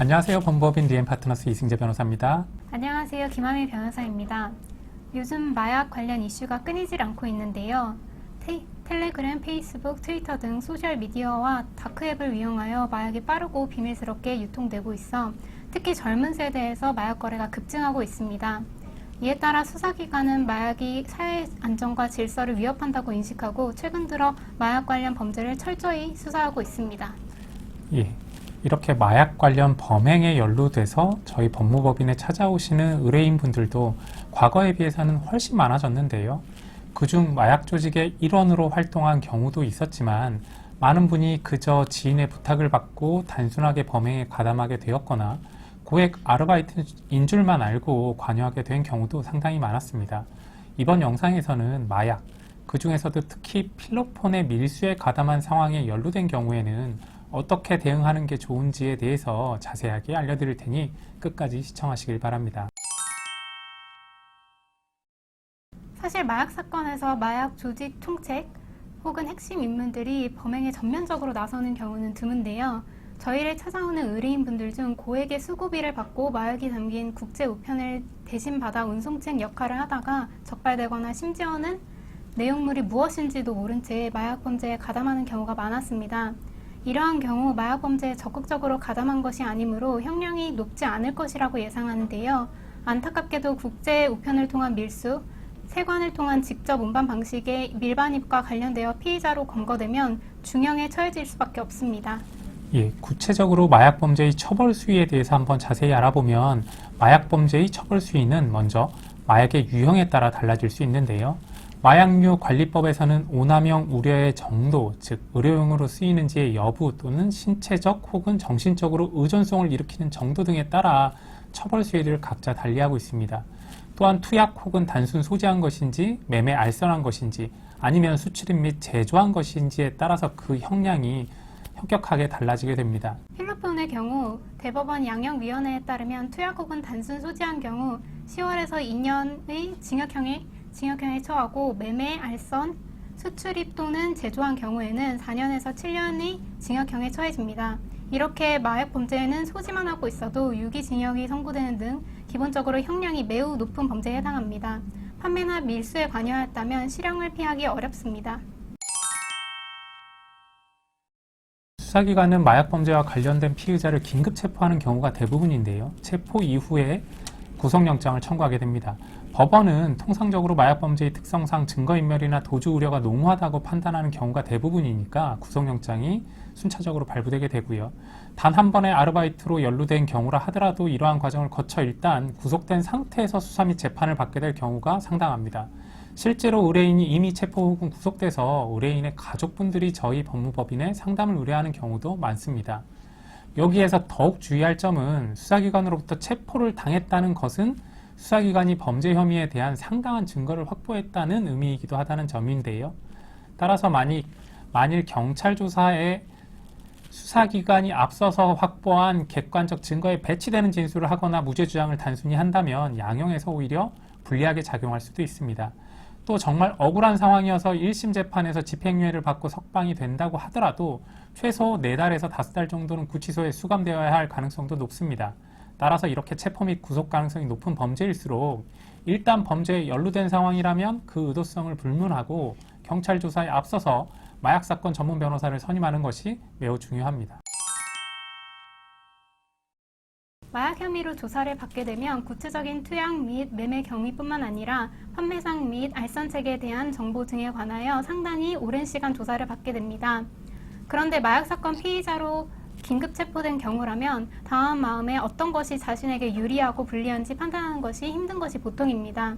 안녕하세요. 법무법인 리엠 파트너스 이승재 변호사입니다. 안녕하세요. 김하미 변호사입니다. 요즘 마약 관련 이슈가 끊이질 않고 있는데요. 테, 텔레그램, 페이스북, 트위터 등 소셜 미디어와 다크앱을 이용하여 마약이 빠르고 비밀스럽게 유통되고 있어 특히 젊은 세대에서 마약 거래가 급증하고 있습니다. 이에 따라 수사기관은 마약이 사회 안정과 질서를 위협한다고 인식하고 최근 들어 마약 관련 범죄를 철저히 수사하고 있습니다. 예. 이렇게 마약 관련 범행에 연루돼서 저희 법무법인에 찾아오시는 의뢰인분들도 과거에 비해서는 훨씬 많아졌는데요. 그중 마약 조직의 일원으로 활동한 경우도 있었지만 많은 분이 그저 지인의 부탁을 받고 단순하게 범행에 가담하게 되었거나 고액 아르바이트인 줄만 알고 관여하게 된 경우도 상당히 많았습니다. 이번 영상에서는 마약, 그 중에서도 특히 필로폰의 밀수에 가담한 상황에 연루된 경우에는 어떻게 대응하는 게 좋은지에 대해서 자세하게 알려드릴 테니 끝까지 시청하시길 바랍니다. 사실 마약 사건에서 마약 조직 총책 혹은 핵심 인물들이 범행에 전면적으로 나서는 경우는 드문데요. 저희를 찾아오는 의뢰인분들 중 고액의 수고비를 받고 마약이 담긴 국제 우편을 대신 받아 운송책 역할을 하다가 적발되거나 심지어는 내용물이 무엇인지도 모른 채 마약 범죄에 가담하는 경우가 많았습니다. 이러한 경우 마약 범죄에 적극적으로 가담한 것이 아니므로 형량이 높지 않을 것이라고 예상하는데요. 안타깝게도 국제 우편을 통한 밀수, 세관을 통한 직접 운반 방식의 밀반입과 관련되어 피의자로 검거되면 중형에 처해질 수밖에 없습니다. 예, 구체적으로 마약 범죄의 처벌 수위에 대해서 한번 자세히 알아보면 마약 범죄의 처벌 수위는 먼저 마약의 유형에 따라 달라질 수 있는데요. 마약류 관리법에서는 오남용 우려의 정도, 즉 의료용으로 쓰이는지의 여부 또는 신체적 혹은 정신적으로 의존성을 일으키는 정도 등에 따라 처벌 수위를 각자 달리하고 있습니다. 또한 투약 혹은 단순 소지한 것인지 매매 알선한 것인지 아니면 수출입 및 제조한 것인지에 따라서 그 형량이 현격하게 달라지게 됩니다. 필로폰의 경우 대법원 양형위원회에 따르면 투약 혹은 단순 소지한 경우 10월에서 2년의 징역형에 징역형에 처하고 매매, 알선, 수출입 또는 제조한 경우에는 4년에서 7년의 징역형에 처해집니다. 이렇게 마약 범죄에는 소지만 하고 있어도 유기징역이 선고되는 등 기본적으로 형량이 매우 높은 범죄에 해당합니다. 판매나 밀수에 관여했다면 실형을 피하기 어렵습니다. 수사기관은 마약 범죄와 관련된 피의자를 긴급 체포하는 경우가 대부분인데요. 체포 이후에 구속영장을 청구하게 됩니다. 법원은 통상적으로 마약 범죄의 특성상 증거인멸이나 도주 우려가 농후하다고 판단하는 경우가 대부분이니까 구속영장이 순차적으로 발부되게 되고요. 단 한 번의 아르바이트로 연루된 경우라 하더라도 이러한 과정을 거쳐 일단 구속된 상태에서 수사 및 재판을 받게 될 경우가 상당합니다. 실제로 의뢰인이 이미 체포 혹은 구속돼서 의뢰인의 가족분들이 저희 법무법인에 상담을 의뢰하는 경우도 많습니다. 여기에서 더욱 주의할 점은 수사기관으로부터 체포를 당했다는 것은 수사기관이 범죄 혐의에 대한 상당한 증거를 확보했다는 의미이기도 하다는 점인데요. 따라서 만일, 만일 경찰 조사에 수사기관이 앞서서 확보한 객관적 증거에 배치되는 진술을 하거나 무죄 주장을 단순히 한다면 양형에서 오히려 불리하게 작용할 수도 있습니다. 또 정말 억울한 상황이어서 1심 재판에서 집행유예를 받고 석방이 된다고 하더라도 최소 4달에서 5달 정도는 구치소에 수감되어야 할 가능성도 높습니다. 따라서 이렇게 체포 및 구속 가능성이 높은 범죄일수록 일단 범죄에 연루된 상황이라면 그 의도성을 불문하고 경찰 조사에 앞서서 마약 사건 전문 변호사를 선임하는 것이 매우 중요합니다. 마약 혐의로 조사를 받게 되면 구체적인 투약 및 매매 경위뿐만 아니라 판매상 및 알선책에 대한 정보 등에 관하여 상당히 오랜 시간 조사를 받게 됩니다. 그런데 마약 사건 피의자로 긴급 체포된 경우라면 다음 마음에 어떤 것이 자신에게 유리하고 불리한지 판단하는 것이 힘든 것이 보통입니다.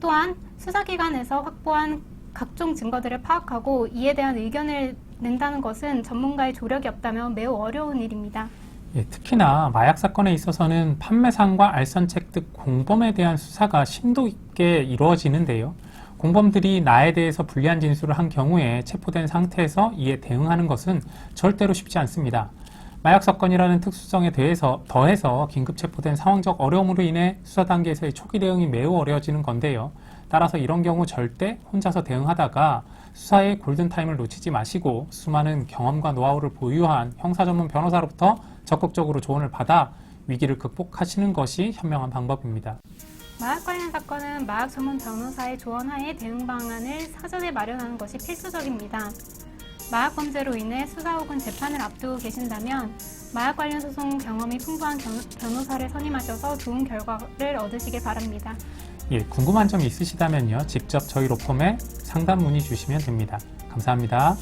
또한 수사기관에서 확보한 각종 증거들을 파악하고 이에 대한 의견을 낸다는 것은 전문가의 조력이 없다면 매우 어려운 일입니다. 예, 특히나 마약 사건에 있어서는 판매상과 알선책 등 공범에 대한 수사가 심도 있게 이루어지는데요. 공범들이 나에 대해서 불리한 진술을 한 경우에 체포된 상태에서 이에 대응하는 것은 절대로 쉽지 않습니다. 마약 사건이라는 특수성에 대해서 더해서 긴급 체포된 상황적 어려움으로 인해 수사 단계에서의 초기 대응이 매우 어려워지는 건데요. 따라서 이런 경우 절대 혼자서 대응하다가 수사의 골든타임을 놓치지 마시고 수많은 경험과 노하우를 보유한 형사 전문 변호사로부터 적극적으로 조언을 받아 위기를 극복하시는 것이 현명한 방법입니다. 마약 관련 사건은 마약 전문 변호사의 조언하에 대응 방안을 사전에 마련하는 것이 필수적입니다. 마약 범죄로 인해 수사 혹은 재판을 앞두고 계신다면 마약 관련 소송 경험이 풍부한 견- 변호사를 선임하셔서 좋은 결과를 얻으시길 바랍니다. 예, 궁금한 점이 있으시다면요. 직접 저희 로펌에 상담 문의 주시면 됩니다. 감사합니다.